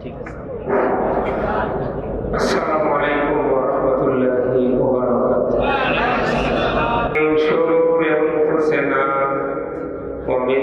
ঠিক আছে। আসসালামু আলাইকুম ওয়া রাহমাতুল্লাহি ওয়া বারাকাতুহু ইনশাআল্লাহ ওয়া মিন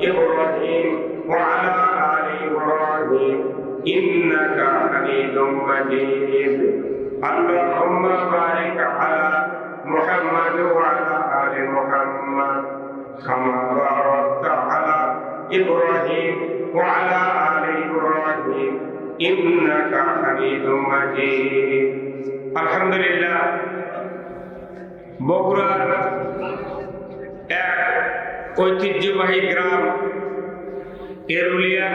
إبراهيم وعلى آل إبراهيم إنك حميد مجيد اللهم بارك على محمد وعلى آل محمد كما باركت على إبراهيم وعلى آل إبراهيم إنك حميد مجيد الحمد لله বগুড়ার এক ঐতিহ্যবাহী গ্রাম এরুলিয়া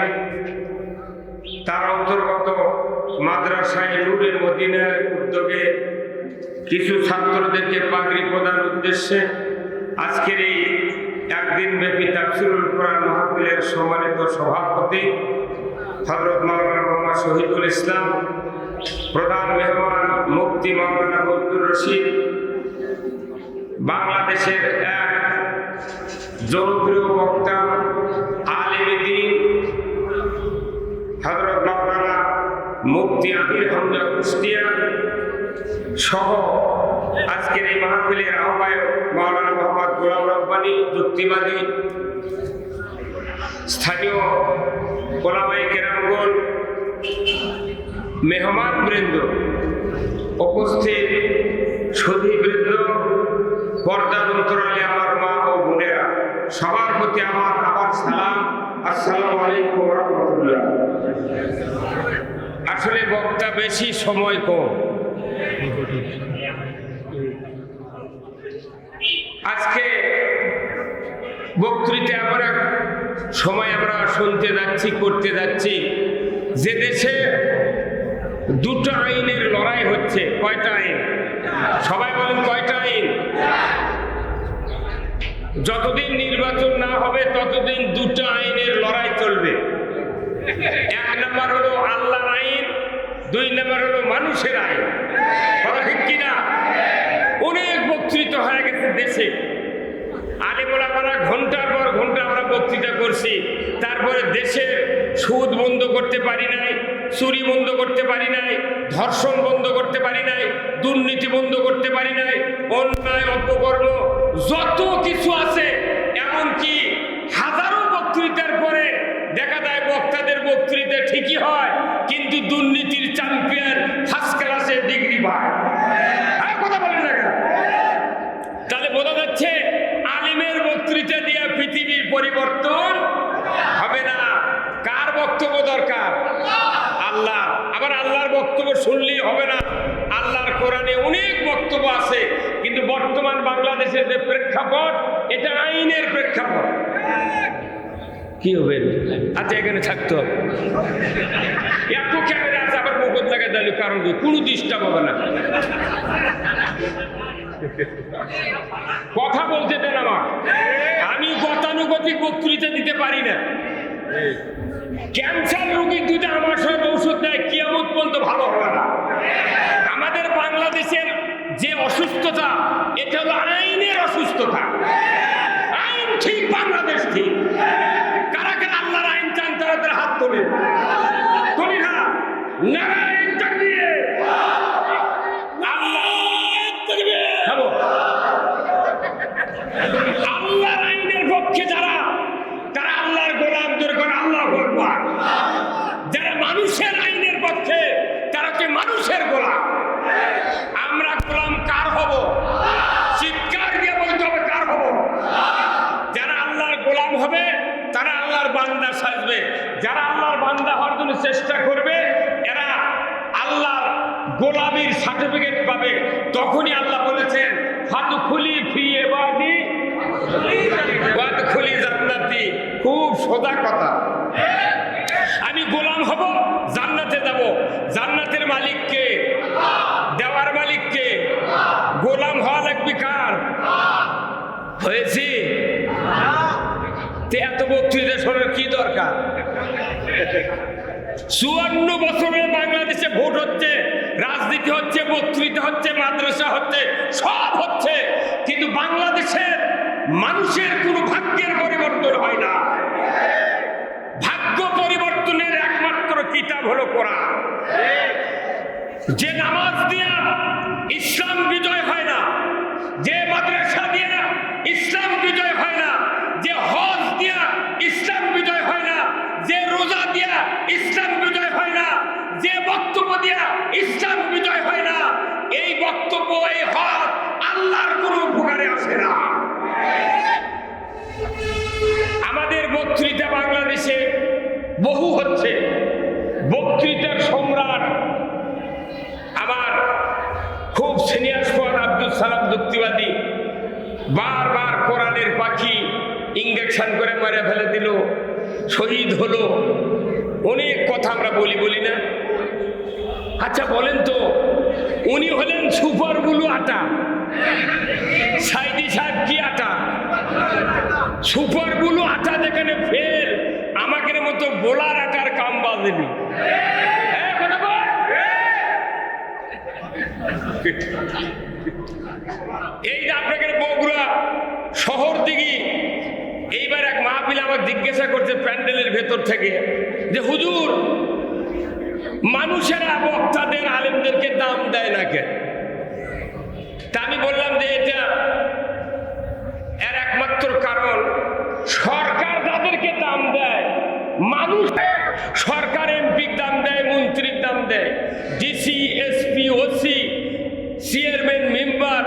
তার অন্তর্গত মাদ্রাসায় নুরের মদিনার উদ্যোগে কিছু ছাত্রদেরকে পাগড়ি প্রদান উদ্দেশ্যে আজকের এই একদিন ব্যাপী তাফসিরুল কোরআন মাহফিলের সম্মানিত সভাপতি হজরত মাওলানা মোহাম্মদ শহীদুল ইসলাম, প্রধান মেহমান মুক্তি মাওলানা বদুর রশিদ, বাংলাদেশের এক জনপ্রিয় বক্তা আলিম দিন হজরত মাওলানা মুফতি আমির হামজা কুষ্টিয়া সহ আজকের এই মাহফিলের আহ্বায়ক মাওলানা মোহাম্মদ গোলাম রব্বানি, যুক্তিবাদী স্থানীয় গোলামাই কেরামগণ, মেহমান বৃন্দ উপস্থিত, সুধী বৃন্দ পর্দার অন্তরালে আমার মা ও বোনেরা প্রতি আমার আবার সালাম। আসসালামু আলাইকুম রহমতুল্লাহ। আসলে বক্তা বেশি সময় কম। আজকে বক্তৃতা আমরা সময় আমরা শুনতে যাচ্ছি, করতে যাচ্ছি। যে দেশে দুটো আইনের লড়াই হচ্ছে, কয়টা আইন? সবাই বলেন কয়টা আইন? যতদিন নির্বাচন না হবে, ততদিন দুটো আইনের লড়াই চলবে। এক নম্বর হলো আল্লাহর আইন, দুই নম্বর হলো মানুষের আইন। কথা ঠিক কিনা? অনেক বক্তৃতা হয়ে গেছে দেশে। আলিমোলামারা ঘণ্টার পর ঘণ্টা আমরা বক্তৃতা করছি। তারপরে দেশের সুদ বন্ধ করতে পারি নাই, চুরি বন্ধ করতে পারি নাই, ধর্ষণ বন্ধ করতে পারি নাই, দুর্নীতি বন্ধ করতে পারি নাই, অন্যায়, অপকর্ম যত কিছু আছে, এমনকি হাজারো বক্তৃতার পরে দেখা যায় বক্তাদের বক্তৃতা ঠিকই হয়, কিন্তু দুর্নীতির চ্যাম্পিয়ন ফার্স্ট ক্লাসের ডিগ্রি পায়। কথা বলেন না তাহলে বোঝা যাচ্ছে আলিমের বক্তৃতা দিয়ে পৃথিবীর পরিবর্তন হবে না। কার বক্তব্য দরকার? আল্লাহ। আবার আল্লাহর বক্তব্য শুনলেই হবে না। আল্লাহর কোরআনে অনেক বক্তব্য আছে। বর্তমান বাংলাদেশের যে প্রেক্ষাপট, এটা আইনের প্রেক্ষাপট। কি হবে? আচ্ছা এখানে থাকতে হবে। এত ক্যামেরা আছে, আবার মুখত লাগাই দিলে কারণ? কোনো ডিস্টার্ব হবে না। কথা বলতে দেন আমার। আমি গতানুগতিক বক্তৃতা দিতে পারি না। ক্যান্সার রোগী দুইটা আমার সঙ্গে ঔষধ দেয়, কিয়ামত পর্যন্ত ভালো হবে না। আমাদের বাংলাদেশের যে অসুস্থতা, এটা হলো আইনের অসুস্থতা। আইন ঠিক বাংলাদেশ ঠিক। কারা কারা আল্লাহর আইন চান তারা হাত তোলে তোলি না তাকবীর আল্লাহ থামো। আল্লাহর আইনের পক্ষে যারা তারা আল্লাহর গোলাম দূর করে আল্লাহ আকবার যারা মানুষের আইনের পক্ষে তারা হচ্ছে মানুষের গোলাম আমরা গোলাম কার হব চিৎকার দিয়ে বলতে হবে কার হব যারা আল্লাহর গোলাম হবে তারা আল্লাহর বান্দা সাজবে যারা আল্লাহর বান্দা হওয়ার জন্য চেষ্টা করবে এরা আল্লাহর গোলামির সার্টিফিকেট পাবে। তখনই আল্লাহ বলেছেন ফাতু খুলি ফি এবাদি খুলি জান্নাতি। খুব সোজা কথা। আমি গোলাম হব, জান্নাতে যাব। জান্নাতের মালিককে, দেওয়ার মালিককে গোলাম হওয়া লাগবে কার? হয়েছি? এত বক্তৃতা শোনার কি দরকার? চুয়ান্ন বছরে বাংলাদেশে ভোট হচ্ছে, রাজনীতি হচ্ছে বক্তৃতা হচ্ছে, মাদ্রাসা হচ্ছে, সব হচ্ছে। কিন্তু বাংলাদেশের মানুষের কোনো ভাগ্যের পরিবর্তন হয় না। ভাগ্য পরিবর্তনের একমাত্র কিতাব হলো কোরআন। যে নামাজ দিয়া ইসলাম বিজয় হয় না, যে মাদ্রাসা দিয়া ইসলাম বিজয় হয় না, যে হজ দিয়া ইসলাম বিজয় হয় না, যে রোজা দিয়া ইসলাম বিজয় হয় না, যে বক্তব্য দিয়া ইসলাম বিজয় হয় না এই হজ আল্লাহর কোনো উপকারে আসে না। আমাদের বক্তৃতা বাংলাদেশে বহু হচ্ছে। বক্তৃতার সম্রাট আমার খুব সিনিয়র স্কোয়ার আব্দুল সালাম যুক্তিবাদী। বারবার কোরআনের পাখি ইঞ্জেকশন করে মেরে ফেলে দিল, শহীদ হলো। অনেক কথা আমরা বলি বলি না। আচ্ছা বলেন তো উনি হলেন সুপার বুলু আটা। সাইদি সাহেব কি আটা? সুপার বুলু আটা যেখানে ফেল আমাকে মতো বোলার আটার কাম বাজেনি। হ্যাঁ। এই যে আপনাকে বগুড়া শহর দিকে এইবার এক মাহফিল আমাকে জিজ্ঞাসা করছে প্যান্ডেলের ভেতর থেকে যে, হুজুর মানুষেরা বক্তাদের, আলেমদেরকে দাম দেয় না কেন? তা আমি বললাম যে এটা এর একমাত্র কারণ, সরকার যাদেরকে দাম দেয়, মানুষ সরকার এমপির দাম দেয়, মন্ত্রীর দাম দেয় DC SP OC chairman member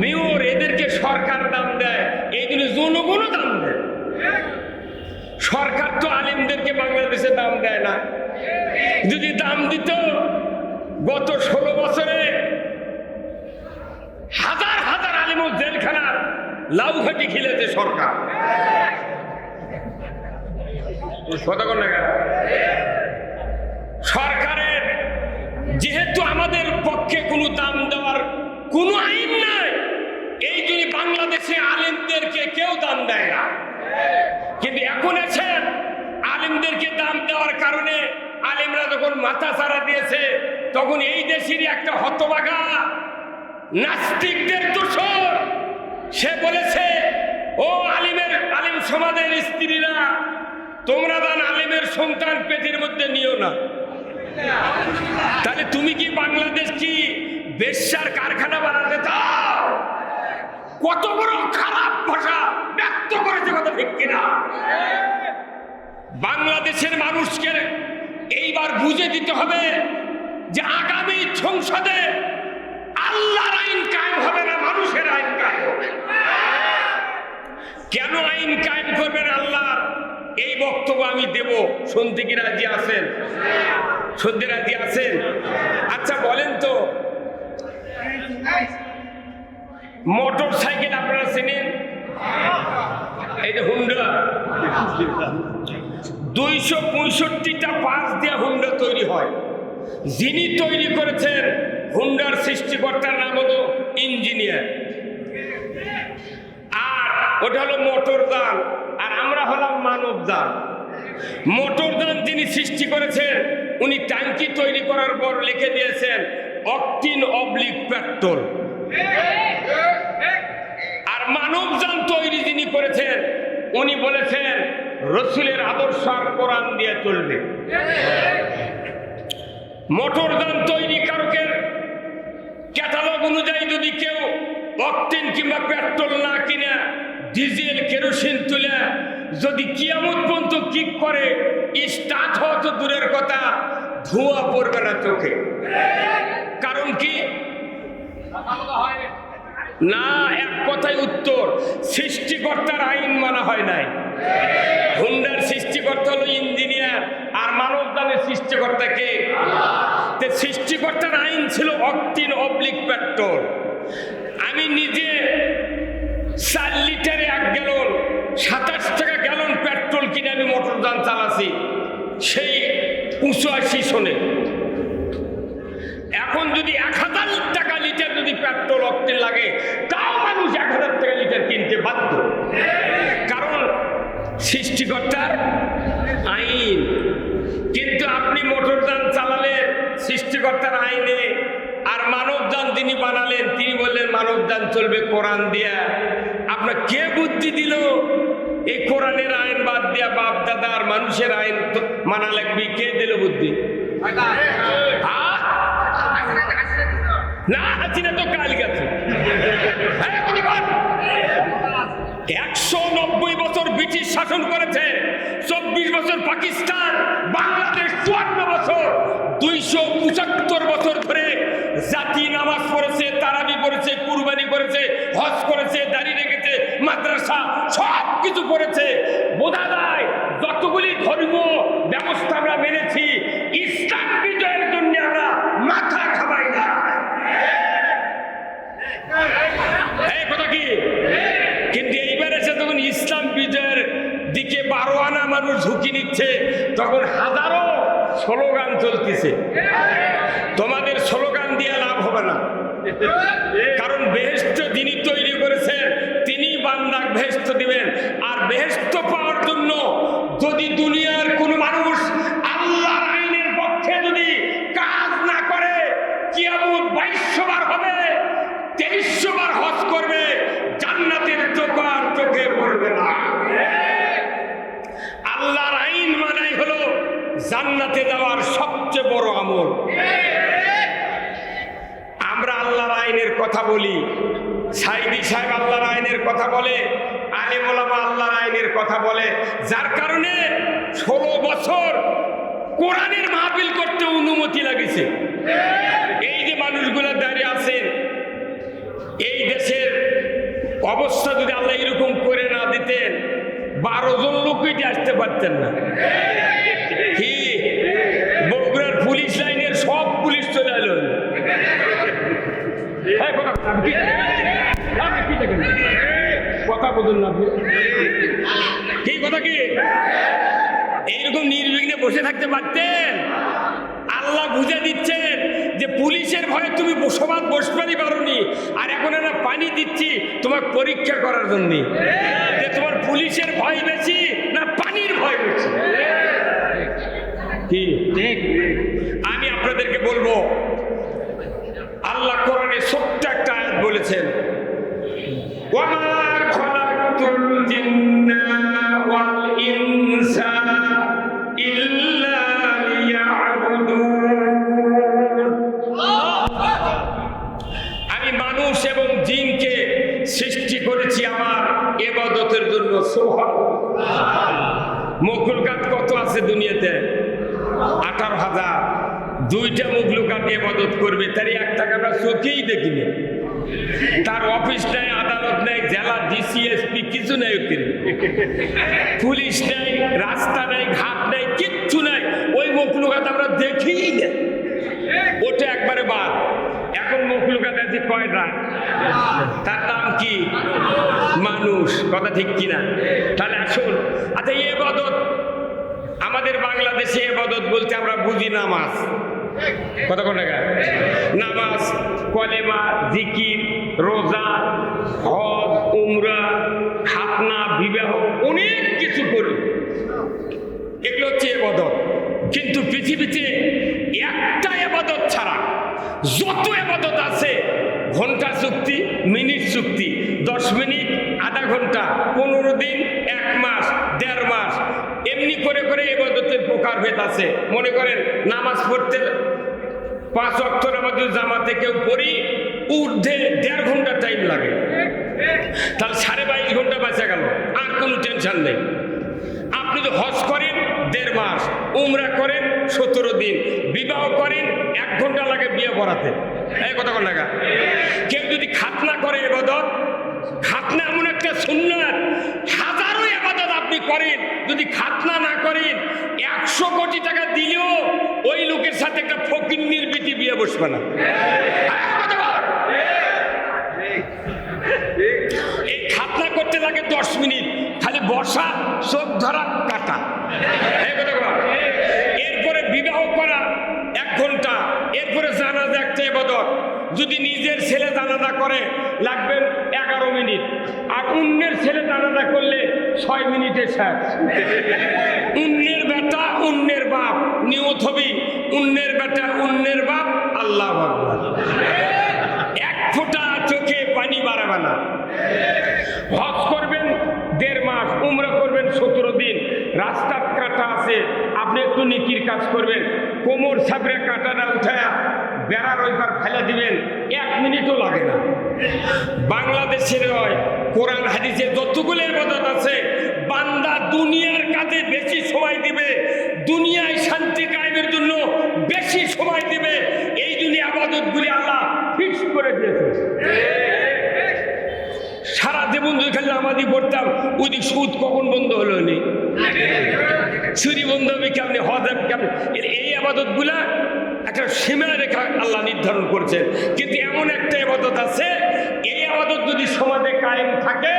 mayor এদেরকে সরকার দাম দেয়, এই জন্য জনগণও দাম দেয়। সরকার তো আলিমদেরকে বাংলাদেশে দাম দেয় না। যদি দাম দিত, গত ষোলো বছরে হাজার হাজার আলিম জেলখানার লাউঘাটি খেলেছে সরকার। সরকারের যেহেতু আমাদের পক্ষে কোনো দাম দেওয়ার কোনো আইন নাই, এই জন্য বাংলাদেশে আলিমদেরকে কেউ দাম দেয় না। কিন্তু এখন আছে আলিমদেরকে দাম দেওয়ার কারণে আলিমরা যখন মাথা ছাড়া দিয়েছে, তখন এই দেশেরই একটা হতবাগা। নাস্তিকদের দোষর সে বলেছে, ও আলিমের, আলিম সমাজের স্ত্রীরা, তোমরা দান আলিমের সন্তান পেটের মধ্যে নিও না। তাহলে তুমি কি বাংলাদেশ কি বেশ্যার কারখানা বানাতে চাও? কত বড় খারাপ ভাষা ব্যক্ত করেছে কথা ঠিক কিনা? বাংলাদেশের মানুষকে এইবার বুঝে দিতে হবে যে আগামী সংসদে আল্লাহর আইন কায়েম হবে না, মানুষের আইন কায়েম হবে। কেন আইন কায়েম করবেন আল্লাহ? এই বক্তব্য আমি দেব। শুনতে রাজি আছেন? শুনতে রাজি আছেন? আচ্ছা বলেন তো। মোটর সাইকেল আপনারা চেনেন? এই যে হুন্ডা। দুইশো পঁয়ষট্টিটা পাঁচ দিয়ে হুন্ডা তৈরি হয়। যিনি তৈরি করেছেন, হুন্ডার সৃষ্টিকর্তার নাম হলো ইঞ্জিনিয়ার। আর ওটা হলো মোটর দান, আর আমরা হলাম মানব দান। মোটর দান যিনি সৃষ্টি করেছেন, উনি ট্যাঙ্কি তৈরি করার পর লিখে দিয়েছেন, অকটিন অবলিক পেট্রোল। আর মানবযান তৈরি যিনি করেছেন, উনি বলেছেন রসুলের আদর্শ আর কোরআন দিয়ে চলবে। মোটর মোটরযান তৈরি কারকের ক্যাটালগ অনুযায়ী যদি কেউ অক্টেন কিংবা পেট্রোল না কিনে ডিজেল, কেরোসিন তুলে যদি কিয়ামত পর্যন্ত কিক করে স্টার্ট হওয়া তো দূরের কথা, ধোঁয়া পড়বে না চোখে। কারণ কি? না, এক কথায় উত্তর, সৃষ্টিকর্তার আইন মানা হয় নাই। হুন্ডার সৃষ্টিকর্তা হলো ইঞ্জিনিয়ার, আর মানবদানের সৃষ্টিকর্তা কে? সৃষ্টিকর্তার আইন ছিল অক্তিন অবলিক পেট্রোল আমি নিজে চার লিটারে এক গ্যালন সাতাশ টাকা গ্যালন পেট্রোল কিনে আমি মোটরযান চালাছি সেই উঁচুয়াশি শোনে এখন যদি এক হাজার টাকা লিটার যদি পেট্রোল অক্টেন লাগে তাও মানুষ এক হাজার টাকা লিটার কিনতে বাধ্য কারণ সৃষ্টিকর্তার আইন কিন্তু আপনি মোটরযান চালালেন সৃষ্টিকর্তার আইনে আর মানবযান তিনি বানালেন, তিনি বললেন মানবযান চলবে কোরআন দিয়া। আপনার কে বুদ্ধি দিল? এই কোরআনের আইন বাদ দিয়া বাপ, দাদা আর মানুষের আইন মানা লাগবে। কে দিল বুদ্ধি? না, হাসিনা তো কাল গেছে। হ্যাঁ। একশো নব্বই বছর ব্রিটিশ শাসন করেছে, চব্বিশ বছর পাকিস্তান, বাংলাদেশ চুয়ান্ন বছর, দুইশো পঁচাত্তর বছর ধরে জাতি নামাজ পড়েছে, তারাবি করেছে কুরবানি করেছে, হজ করেছে, দাড়ি রেখেছে, মাদ্রাসা সব কিছু করেছে। বোঝা যায় যতগুলি ধর্মীয় ব্যবস্থা আমরা মেনেছি ইসলাম বিজয়ের জন্য আমরা মাথা খাবাই না এই কথা কি কিন্তু এইবার এসে তখন ইসলাম বিজয়ের দিকে বারো আনা মানুষ ঝুঁকি নিচ্ছে, তখন হাজারো স্লোগান চলতেছে। তোমাদের স্লোগান দিয়ে লাভ হবে না। কারণ বেহেস্ত যিনি তৈরি করেছেন তিনি বান্দাক বেহেস্ত দিবেন। আর বেহেস্ত পাওয়ার জন্য যদি দুনিয়ার কোনো মানুষ আল্লাহর আইনের পক্ষে যদি কাজ না করে কিয়ামত বাইশশো বার হবে তেইশশো বার হজ করবে জান্নাতের চোখ আর চোখে পড়বে না আল্লাহর আইন মানাই হলো জান্নাতে যাওয়ার সবচেয়ে বড় আমল। আমরা আল্লাহর আইনের কথা বলি। সাইদি সাহেব আল্লাহর আইনের কথা বলে, আলিম ওলামা আল্লাহর আইনের কথা বলে। যার কারণে ষোলো বছর কোরআনের মাহফিল করতে অনুমতি লাগেছে। এই যে মানুষগুলো দাঁড়িয়ে আছেন এই দেশের অবস্থা যদি আল্লাহ এরকম করে না দিতেন, বারো জন লোকই আসতে পারতেন না। কথা বলুন না কি কথা কি? এইরকম নির্বিঘ্নে বসে থাকতে পারতেন? আল্লাহ বুঝে দিচ্ছেন যে পুলিশের ভয়ে তুমি বসবাদ বসবারই পারোনি। আর এখন না পানি দিচ্ছি তোমার পরীক্ষা করার জন্য। যে তোমার পুলিশের ভয় বেশি না পানির ভয় বেশি? কি? আমি আপনাদেরকে বলব আল্লাহ কোরআনে ছোট্ট একটা আয়াত বলেছেন আমি মানুষ এবং জিনকে সৃষ্টি করেছি আমার এবাদতের জন্য সোহান মকুলকাত কত আছে দুনিয়াতে? আঠারো হাজার। দুইটা মুখলুকাত এবাদত করবে, তারই একটা আমরা চোখেই দেখিনি। তার অফিস নেই, আদালত নেই, জেলা ডিসিএসপি কিছু নেই ওখানে পুলিশ নেই, রাস্তা নেই, ঘাট নেই, কিচ্ছু নেই। ওই মুখলুকাত আমরা দেখিই না। ওটা একবারে বাদ। এখন মখলুকাত আছে কয়টা তার নাম কি? মানুষ। কথা ঠিক কিনা? তাহলে আসুন। আচ্ছা এ বদত। আমাদের বাংলাদেশে এ বদত বলতে আমরা বুঝি নামাজ। কত কোন টাকা নামাজ, কলেমা, জিকির রোজা, হজ, উমরা, খাতনা, বিবাহ, অনেক কিছু করি। এগুলো হচ্ছে এবাদত। কিন্তু পৃথিবীতে একটা এবাদত ছাড়া যত এবাদত আছে, ঘণ্টা চুক্তি, মিনিট চুক্তি, দশ মিনিট, আধা ঘণ্টা, পনেরো দিন, এক মাস, দেড় মাস, এমনি করে করে এবাদতের প্রকারভেদ আছে। মনে করেন, নামাজ পড়তে পাঁচ অক্ট নামাজ জামাতে কেউ পড়ি ঊর্ধ্বে দেড় ঘণ্টা টাইম লাগে। তাহলে সাড়ে বাইশ ঘণ্টা বাঁচা গেল, আর কোনো টেনশন নেই। আপনি যদি হজ করেন, দেড় মাস, উমরা করেন, সতেরো দিন, বিবাহ করেন, এক ঘণ্টা লাগে বিয়ে করাতে। এই কথা কোন টাকা কেউ যদি খাতনা করে এবাদত, খাতনা এমন একটা সুন্নাত, হাজারো এবাদত আপনি করেন, যদি খাতনা না করেন, একশো কোটি টাকা দিলেও ওই লোকের সাথে একটা ফকির নির্বিতি বিয়ে বসবে না। লাগে দশ মিনিট, খালি বসা, চোখ ধরা, কাটা। এরপরে বিবাহ করা এক ঘণ্টা, এরপরে জানাজা একটা এবাদত যদি নিজের ছেলে জানাজা করে, লাগবে এগারো মিনিট। আর অন্যের ছেলে জানাজা করলে ছয় মিনিটে শেষ। অন্যের বেটা, অন্যের বাপ, নিয়ত হবি। অন্যের বেটা, অন্যের বাপ, আল্লাহ এক ফোঁটা চোখে পানি বাড়াবে না। হজ করবেন দেড় মাস, উমরা করবেন সতেরো দিন। রাস্তা কাটা আছে, আপনি একটু নিকির কাজ করবেন। কোমর সাপড়ে কাটাটা উঠায়া বেড়ার ওইবার ফেলে দিবেন, এক মিনিটও লাগে না। বাংলাদেশের হয় কোরআন হাদিসে যতগুলো ইবাদত আছে, বান্দা দুনিয়ার কাজে বেশি সময় দিবে, দুনিয়ায় শান্তি কায়েমের জন্য বেশি সময় দিবে ওইদিক সুদ কখন বন্ধ হলো নি? চুরি বন্ধ হবে কেমনি? হজ হবে কেমনি? এই আবাদতগুলা একটা সীমা রেখা আল্লাহ নির্ধারণ করছেন। কিন্তু এমন একটা আবাদত আছে, এই আবাদত যদি সমাজে কায়েম থাকে,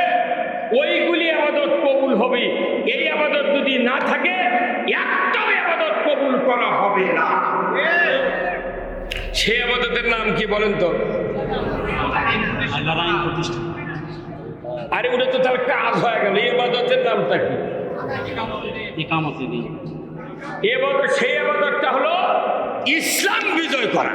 ওইগুলি আবাদত কবুল হবে। এই আবাদত যদি না থাকে একটাও আবাদত কবুল করা হবে না। সেই আবাদতের নাম কি বলেন তো? প্রতিষ্ঠা। আরে ওটা তো তার কাজ হয়ে গেল, এই আবাদতের নামটা কি? এবাদত সেই আবাদতটা হলো ইসলাম বিজয় করা।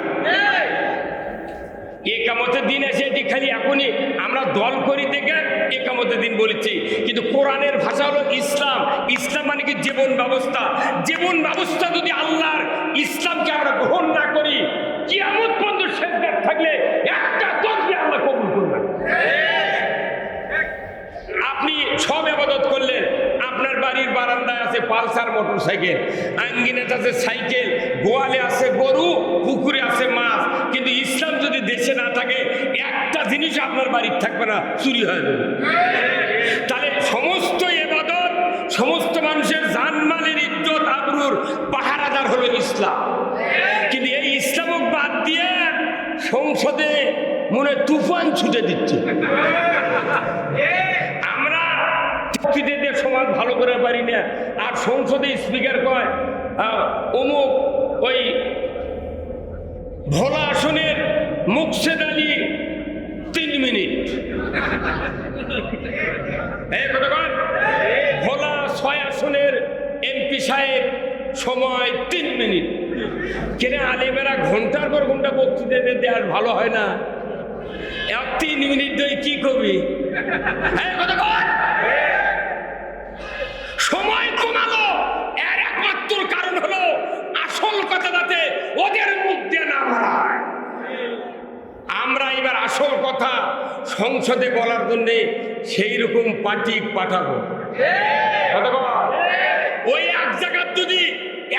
একামতের দিন এসে এটি খালি এখনই আমরা দল করি দেখে একামতের দিন বলেছি। কিন্তু কোরআনের ভাষা হলো ইসলাম। ইসলাম মানে কি জীবন ব্যবস্থা? জীবন ব্যবস্থা যদি আল্লাহর ইসলামকে আমরা গ্রহণ না করি, কিয়ামত পর্যন্ত শেষ থাকলে একটা তসবি আল্লাহ কবুল করবে না। আপনি সব আবাদত করলেন আপনার বাড়ির বারান্দায় আছে পালসার মোটর সাইকেল আঙ্গিনাতে আছে সাইকেল, গোয়ালে আছে গরু, পুকুরে আছে মাছ। কিন্তু ইসলাম যদি দেশে না থাকে, একটা জিনিস আপনার বাড়ির থাকবে না, চুরি হয়ে যাবে। তাহলে সমস্ত এবাদত সমস্ত মানুষের জানমালের ইজ্জত, আবরুর পাহারাদার হলো ইসলাম। কিন্তু এই ইসলামক বাদ দিয়ে সংসদে মনে তুফান ছুটে দিচ্ছে। সমাজ ভালো করে পারি না। আর সংসদে স্পিকার কয় অমুক ওই ভোলা আসনের মুকসেদ আলী তিন মিনিট। ভোলা ছয় আসনের এমপি সাহেব সময় তিন মিনিট। কেন আলিমেরা ঘণ্টার পর ঘণ্টা বক্তৃতা দিতে আর ভালো হয় না। এক তিন মিনিট ধরে কি করবি এই কথা কন সময় কমালো এর একমাত্র কারণ হলো আসল কথা যাতে ওদের মুখ দিয়ে না বাড়ায় আমরা এবার আসল কথা সংসদে বলার জন্য সেই রকম পার্টি পাঠাবো। ওই এক জায়গার যদি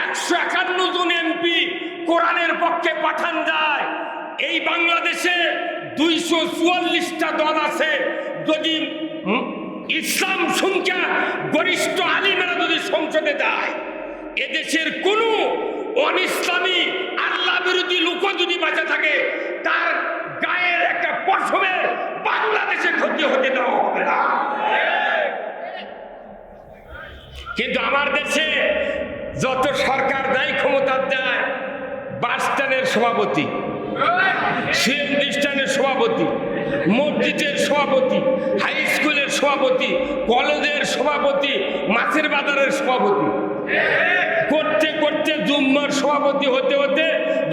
একশো একান্ন জন এমপি কোরআনের পক্ষে পাঠান যায়, এই বাংলাদেশে দুইশো চুয়াল্লিশটা দল আছে, যদি ইসলাম সংখ্যা গরিষ্ঠ আলিমেরা যদি সংসদে যায় এদেশের কোনো অনিসলামী, আল্লাহ বিরোধী লোক যদি বাঁচা থাকে, তার কসমে বাংলাদেশে ক্ষতি হতে দেওয়া হবে না। কিন্তু আমার দেশে যত সরকার দেয় ক্ষমতা দেয়, বাস স্ট্যান্ডের সভাপতি সিএনজি স্ট্যান্ডের সভাপতি, মসজিদের সভাপতি, হাই স্কুলের সভাপতি, কলেজের সভাপতি, মাছের বাজারের সভাপতি। করতে করতে জুম্মার সভাপতি হতে হতে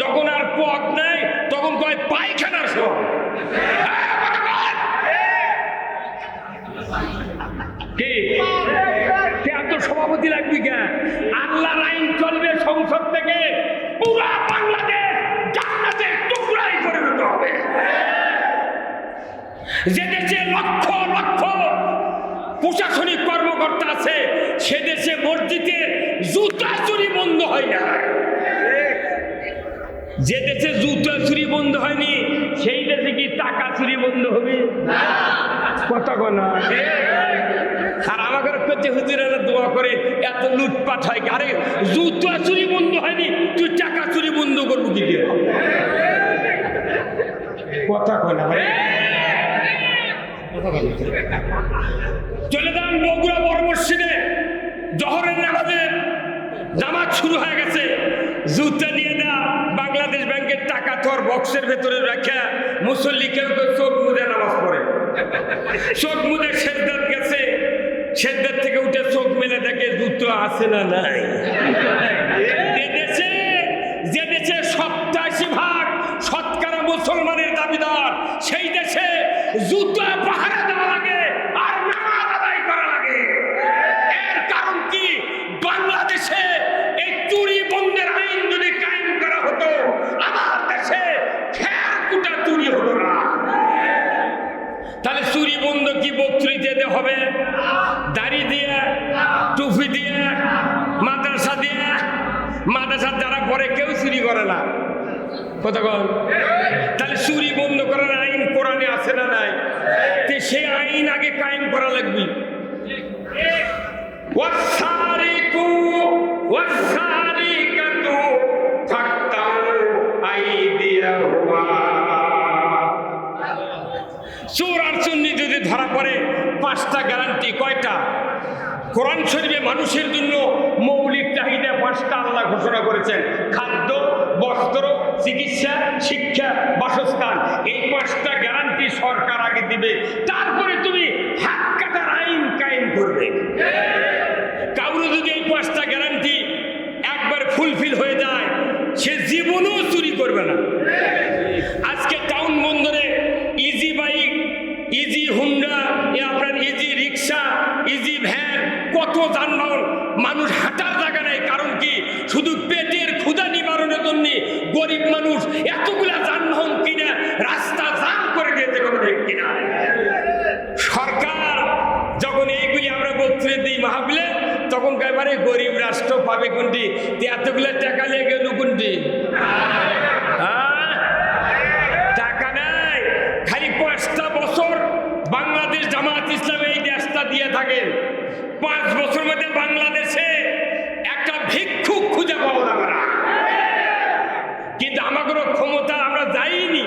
যখন আর পদ নেয় তখন কয় পায়খানার সভাপতি। এত সভাপতি লাগবে কেন আল্লাহর চলবে সংসদ থেকে। পুরা বাংলাদেশ জান্নাতের হবে। যে দেশে লক্ষ লক্ষ প্রশাসনিক কর্মকর্তা আছে, সে দেশে মসজিদে জুতা চুরি বন্ধ হয় না। যে দেশে জুতা চুরি বন্ধ হয়নি, সেই দেশে কি টাকা চুরি বন্ধ হবে? কথা না। আর আমাকে করতে হুজুরেরা দোয়া করে, এত লুটপাট হয় আরে, জুতা চুরি বন্ধ হয়নি, তুই টাকা চুরি বন্ধ করব কি দিয়ে? কথা কয় না ভাই। চলে যান বগুড়া বড় মসজিদে, জহরের নামাজে জামাত শুরু হয়ে গেছে। জুতা নিয়ে তোর বক্সের ভেতরে রাখা মুসল্লি কেউ কেউ চোখ মুদে নামাজ পড়ে। চোখ মুদে সেদ্দাত গেছে সেদ্দাত থেকে উঠে চোখ মেলে দেখে জুতো আছে না নাই? যে দেশে ভাগ মুসলমানের দাবিদার, সেই দেশে জুতো পাহারা দেওয়া লাগে আর নামাজ আদায় করা লাগে এর কারণ কি বাংলাদেশে এই চুরি বন্ধের আইন যদি কায়েম করা হতো আমার দেশে খেয়ার কুটা চুরি হতো না তাহলে চুরি বন্ধ কি বক্তৃতাতে হবে দাড়ি দিয়ে, টুপি দিয়ে, মাদ্রাসা দিয়ে, মাদ্রাসার যারা পরে কেউ চুরি করে না। কতক্ষণ তাহলে চুরি বন্ধ করার আইন কোরআনে আছে না নাই? তে সে আইন আগে কায়েম করা লাগবে। ওয়াসারিকু, ওয়াসারিকাতু, ফাক্তাউ আইদিয়াহুমা। চোর আর চুন্নি যদি ধরা পড়ে পাঁচটা গ্যারান্টি কয়টা? কোরআন শরীফে মানুষের জন্য মৌলিক চাহিদা পাঁচটা আল্লাহ ঘোষণা করেছেন। খাদ্য, বস্ত্র, চিকিৎসা, শিক্ষা, বাসস্থান। এই পাঁচটা গ্যারান্টি সরকার আগে দিবে। তারপরে তুমি হাত কাটার আইন কায়েম করবে। কাউরে যদি এই পাঁচটা গ্যারান্টি একবার ফুলফিল হয়ে যায়, সে জীবনেও চুরি করবে না। গরিব মানুষ এতগুলা যানবাহন কিনে রাস্তা জাম করে দিয়েছে কোনো ঠিক কিনা সরকার যখন এইগুলি আমরা বক্তৃতা দিই মাহবিলে তখন এবারে গরিব রাষ্ট্র পাবে কোনটি তো এতগুলো টাকা লেগে গেল কোনটি হ্যাঁ? টাকা নাই খালি পাঁচটা বছর বাংলাদেশ জামাত ইসলামে এই দেশটা দিয়ে থাকেন পাঁচ বছর মধ্যে বাংলাদেশে একটা ভিক্ষুক খুঁজে পাবো না আমরা কিন্তু আমাদের ক্ষমতা আমরা যাইনি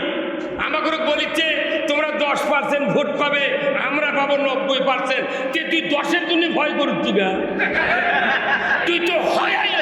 আমাদের বলিছে তোমরা দশ পার্সেন্ট ভোট পাবে আমরা পাবো পার্সেন্ট তুই দশের জন্য ভয় করছি তুই তো হয়